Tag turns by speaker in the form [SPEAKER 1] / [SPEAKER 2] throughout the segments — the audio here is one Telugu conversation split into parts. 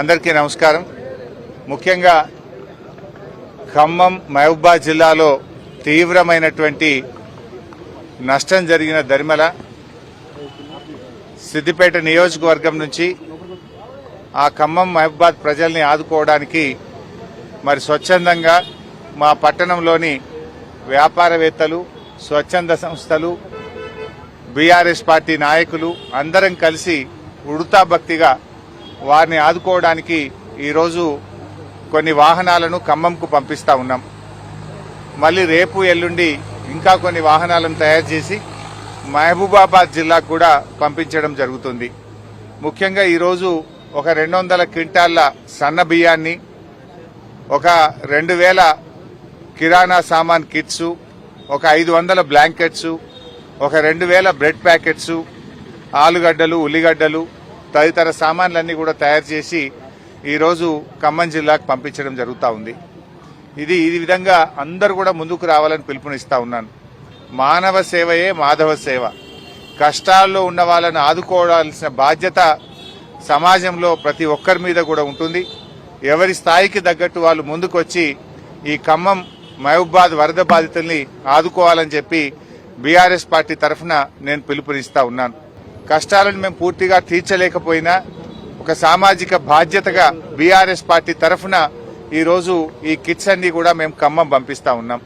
[SPEAKER 1] అందరికీ నమస్కారం. ముఖ్యంగా ఖమ్మం మహబూబా జిల్లాలో తీవ్రమైనటువంటి నష్టం జరిగిన దరిమల సిద్దిపేట నియోజకవర్గం నుంచి ఆ ఖమ్మం మహబూబాద్ ప్రజల్ని ఆదుకోవడానికి మరి స్వచ్ఛందంగా మా పట్టణంలోని వ్యాపారవేత్తలు స్వచ్ఛంద సంస్థలు బీఆర్ఎస్ పార్టీ నాయకులు అందరం కలిసి ఉడతా భక్తిగా వారిని ఆదుకోవడానికి ఈరోజు కొన్ని వాహనాలను ఖమ్మంకు పంపిస్తా ఉన్నాం. మళ్ళీ రేపు ఎల్లుండి ఇంకా కొన్ని వాహనాలను తయారు చేసి మహబూబాబాద్ జిల్లాకు కూడా పంపించడం జరుగుతుంది. ముఖ్యంగా ఈరోజు ఒక రెండు వందల క్వింటాళ్ళ సన్న బియ్యాన్ని ఒక రెండు వేల కిరాణా సామాన్ కిట్స్ ఒక ఐదు వందల బ్లాంకెట్స్ ఒక రెండు వేల బ్రెడ్ ప్యాకెట్స్ ఆలుగడ్డలు ఉల్లిగడ్డలు తదితర సామాన్లన్నీ కూడా తయారు చేసి ఈరోజు ఖమ్మం జిల్లాకు పంపించడం జరుగుతూ ఉంది. ఇది ఈ విధంగా అందరూ కూడా ముందుకు రావాలని పిలుపునిస్తా ఉన్నాను. మానవ సేవయే మాధవ సేవ. కష్టాల్లో ఉన్న వాళ్ళని ఆదుకోవాల్సిన బాధ్యత సమాజంలో ప్రతి ఒక్కరి మీద కూడా ఉంటుంది. ఎవరి స్థాయికి తగ్గట్టు వాళ్ళు ముందుకొచ్చి ఈ ఖమ్మం మహబూబాద్ వరద బాధితుల్ని ఆదుకోవాలని చెప్పి బీఆర్ఎస్ పార్టీ తరఫున నేను పిలుపునిస్తా ఉన్నాను. కష్టాలను మేము పూర్తిగా తీర్చలేకపోయినా ఒక సామాజిక బాధ్యతగా బీఆర్ఎస్ పార్టీ తరఫున ఈరోజు ఈ కిట్స్ అన్ని కూడా మేము ఖమ్మం పంపిస్తా ఉన్నాం.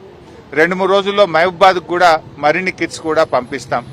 [SPEAKER 1] రెండు మూడు రోజుల్లో మహబూబాద్ కూడా మరిన్ని కిట్స్ కూడా పంపిస్తాం.